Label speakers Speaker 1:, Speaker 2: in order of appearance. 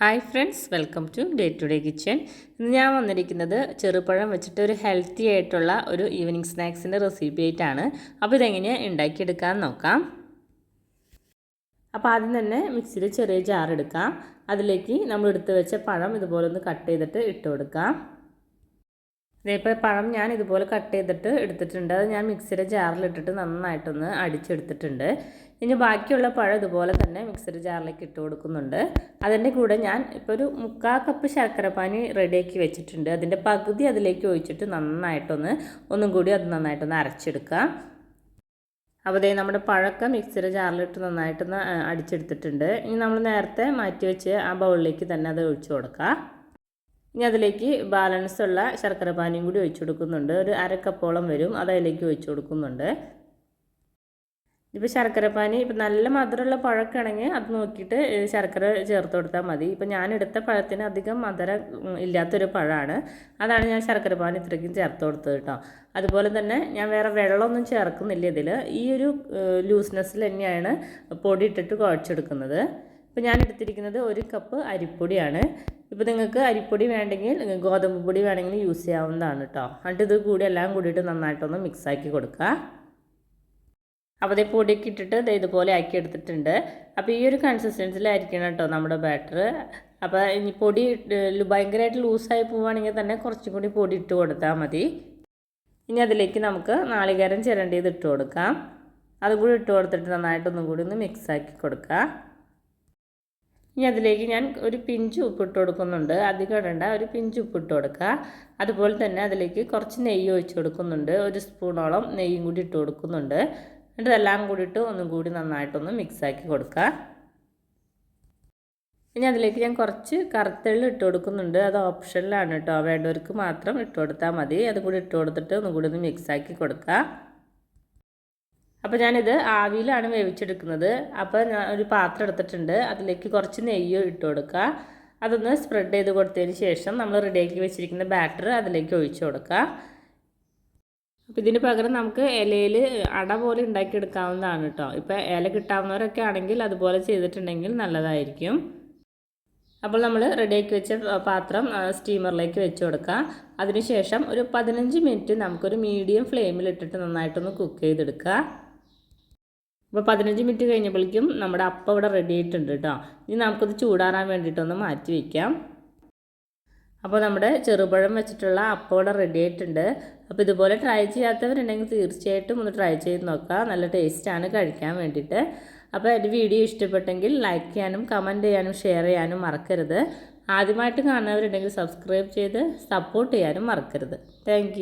Speaker 1: Hi friends welcome to day to day kitchen. ഇന്ന് ഞാൻ വന്നിരിക്കുന്നത് ചെറുപഴം വെച്ചിട്ട് ഒരു ഹെൽത്തി ആയിട്ടുള്ള ഒരു ഈവനിങ് സ്നാക്സിന്റെ റെസിപ്പി ആയിട്ടാണ്. അപ്പോൾ ഇതെങ്ങനെയാണ് ഉണ്ടാക്കിയെടുക്കാൻ നോക്കാം. അപ്പോൾ ആദ്യം തന്നെ മിക്സിയിൽ ചെറിയ ജാർ എടുക്കാം. അതിലേക്ക് നമ്മൾ എടുത്ത് വെച്ച പഴം ഇതുപോലെ ഒന്ന് കട്ട് ചെയ്തിട്ട് ഇട്ട് കൊടുക്കാം. ഇതേപോലെ പഴം ഞാൻ ഇതുപോലെ കട്ട് ചെയ്തിട്ട് എടുത്തിട്ടുണ്ട്. അത് ഞാൻ മിക്സിയുടെ ജാറിലിട്ടിട്ട് നന്നായിട്ടൊന്ന് അടിച്ചെടുത്തിട്ടുണ്ട്. ഇനി ബാക്കിയുള്ള പഴം ഇതുപോലെ തന്നെ മിക്സിയുടെ ജാറിലേക്ക് ഇട്ട് കൊടുക്കുന്നുണ്ട്. അതിന്റെ കൂടെ ഞാൻ ഇപ്പോൾ ഒരു മുക്കാൽ കപ്പ് ശർക്കരപ്പാനി റെഡിയാക്കി വെച്ചിട്ടുണ്ട്. അതിന്റെ പകുതി അതിലേക്ക് ഒഴിച്ചിട്ട് നന്നായിട്ടൊന്ന് ഒന്നും കൂടി അത് നന്നായിട്ടൊന്ന് അരച്ചെടുക്കാം. അപ്പോൾ ദേ നമ്മുടെ പഴക്കം മിക്സിയുടെ ജാറിലിട്ട് നന്നായിട്ടൊന്ന് അടിച്ചെടുത്തിട്ടുണ്ട്. ഇനി നമ്മൾ നേരത്തെ മാറ്റി വെച്ച് ആ ബൗളിലേക്ക് തന്നെ അത് ഒഴിച്ചു കൊടുക്കാം. ഇനി അതിലേക്ക് ബാലൻസ് ഉള്ള ശർക്കര പാനിയും കൂടി ഒഴിച്ചു കൊടുക്കുന്നുണ്ട്. ഒരു അരക്കപ്പോളം വരും. അത് അതിലേക്ക് ഒഴിച്ചു കൊടുക്കുന്നുണ്ട്. ഇപ്പോൾ ശർക്കര പാനി ഇപ്പം നല്ല മധുരമുള്ള പഴമൊക്കെ ആണെങ്കിൽ അത് നോക്കിയിട്ട് ശർക്കര ചേർത്ത് കൊടുത്താൽ മതി. ഇപ്പം ഞാൻ എടുത്ത പഴത്തിന് അധികം മധുരം ഇല്ലാത്തൊരു പഴമാണ്. അതാണ് ഞാൻ ശർക്കര പാനി ഇത്രയ്ക്കും ചേർത്ത് കൊടുത്തത് കേട്ടോ. അതുപോലെ തന്നെ ഞാൻ വേറെ വെള്ളമൊന്നും ചേർക്കുന്നില്ല ഇതിൽ ഈ ഒരു ലൂസ്നെസ്സിൽ തന്നെയാണ് പൊടി ഇട്ടിട്ട് കുഴച്ചെടുക്കുന്നത്. ഇപ്പം ഞാൻ എടുത്തിരിക്കുന്നത് ഒരു കപ്പ് അരിപ്പൊടിയാണ്. ഇപ്പോൾ നിങ്ങൾക്ക് അരിപ്പൊടി വേണ്ടെങ്കിൽ ഗോതമ്പ് പൊടി വേണമെങ്കിൽ യൂസ് ചെയ്യാവുന്നതാണ് കേട്ടോ എന്നിട്ട് ഇത് കൂടി എല്ലാം കൂടിയിട്ട് നന്നായിട്ടൊന്ന് മിക്സാക്കി കൊടുക്കുക. അപ്പോൾ ഇതേ പൊടിയൊക്കെ ഇട്ടിട്ട് ഇത് ഇതുപോലെ ആക്കി എടുത്തിട്ടുണ്ട്. അപ്പോൾ ഈ ഒരു കൺസിസ്റ്റൻസിലായിരിക്കണം കേട്ടോ നമ്മുടെ ബാറ്റർ അപ്പോൾ ഇനി പൊടി ഭയങ്കരമായിട്ട് ലൂസായി പോവുകയാണെങ്കിൽ തന്നെ കുറച്ചും കൂടി പൊടി ഇട്ട് കൊടുത്താൽ മതി. ഇനി അതിലേക്ക് നമുക്ക് നാളികേരം ചിരണ്ടിയത് ഇട്ട് കൊടുക്കാം. അതും കൂടി ഇട്ട് കൊടുത്തിട്ട് നന്നായിട്ടൊന്നും കൂടി ഒന്ന് മിക്സാക്കി കൊടുക്കുക. ഇനി അതിലേക്ക് ഞാൻ ഒരു പിഞ്ച് ഉപ്പിട്ട് കൊടുക്കുന്നുണ്ട്. അധികം ഇടണ്ട. ഒരു പിഞ്ച് ഉപ്പിട്ട് കൊടുക്കുക. അതുപോലെ തന്നെ അതിലേക്ക് കുറച്ച് നെയ്യ് ഒഴിച്ച് കൊടുക്കുന്നുണ്ട്. ഒരു സ്പൂണോളം നെയ്യും കൂടി ഇട്ട് കൊടുക്കുന്നുണ്ട്. എന്നിട്ട് ഇതെല്ലാം കൂടിയിട്ട് ഒന്നും കൂടി നന്നായിട്ടൊന്ന് മിക്സാക്കി കൊടുക്കുക. ഇനി അതിലേക്ക് ഞാൻ കുറച്ച് കറുത്തെള്ളി ഇട്ട് കൊടുക്കുന്നുണ്ട്. അത് ഓപ്ഷനിലാണ് കേട്ടോ. വേണ്ടവർക്ക് മാത്രം ഇട്ട് കൊടുത്താൽ മതി. അതും കൂടി ഇട്ട് കൊടുത്തിട്ട് ഒന്നും കൂടി ഒന്ന് മിക്സാക്കി കൊടുക്കുക. അപ്പോൾ ഞാനിത് ആവിയിലാണ് വേവിച്ചെടുക്കുന്നത്. അപ്പോൾ ഞാൻ ഒരു പാത്രം എടുത്തിട്ടുണ്ട്. അതിലേക്ക് കുറച്ച് നെയ്യ് ഇട്ട് കൊടുക്കുക. അതൊന്ന് സ്പ്രെഡ് ചെയ്ത് കൊടുത്തതിന് ശേഷം നമ്മൾ റെഡിയാക്കി വെച്ചിരിക്കുന്ന ബാറ്റർ അതിലേക്ക് ഒഴിച്ചു കൊടുക്കുക. അപ്പോൾ ഇതിന് പകരം നമുക്ക് ഇലയിൽ അട പോലെ ഉണ്ടാക്കിയെടുക്കാവുന്നതാണ് കേട്ടോ ഇപ്പോൾ ഇല കിട്ടാവുന്നവരൊക്കെ ആണെങ്കിൽ അതുപോലെ ചെയ്തിട്ടുണ്ടെങ്കിൽ നല്ലതായിരിക്കും. അപ്പോൾ നമ്മൾ റെഡിയാക്കി വെച്ച പാത്രം സ്റ്റീമറിലേക്ക് വെച്ച് കൊടുക്കുക. അതിനുശേഷം ഒരു പതിനഞ്ച് മിനിറ്റ് നമുക്കൊരു മീഡിയം ഫ്ലെയിമിൽ ഇട്ടിട്ട് നന്നായിട്ടൊന്ന് കുക്ക് ചെയ്തെടുക്കുക. അപ്പോൾ പതിനഞ്ച് മിനിറ്റ് കഴിഞ്ഞപ്പോഴേക്കും നമ്മുടെ അപ്പം ഇവിടെ റെഡി ആയിട്ടുണ്ട് കേട്ടോ. ഇനി നമുക്കത് ചൂടാറാൻ വേണ്ടിയിട്ടൊന്ന് മാറ്റി വയ്ക്കാം അപ്പോൾ നമ്മുടെ ചെറുപഴം വെച്ചിട്ടുള്ള അപ്പം ഇവിടെ റെഡി ആയിട്ടുണ്ട്. അപ്പോൾ ഇതുപോലെ ട്രൈ ചെയ്യാത്തവരുണ്ടെങ്കിൽ തീർച്ചയായിട്ടും ഒന്ന് ട്രൈ ചെയ്ത് നോക്കുക നല്ല ടേസ്റ്റാണ് കഴിക്കാൻ വേണ്ടിയിട്ട്. അപ്പോൾ എന്റെ വീഡിയോ ഇഷ്ടപ്പെട്ടെങ്കിൽ ലൈക്ക് ചെയ്യാനും കമന്റ് ചെയ്യാനും ഷെയർ ചെയ്യാനും മറക്കരുത്. ആദ്യമായിട്ട് കാണുന്നവരുണ്ടെങ്കിൽ സബ്സ്ക്രൈബ് ചെയ്ത് സപ്പോർട്ട് ചെയ്യാനും മറക്കരുത്. താങ്ക്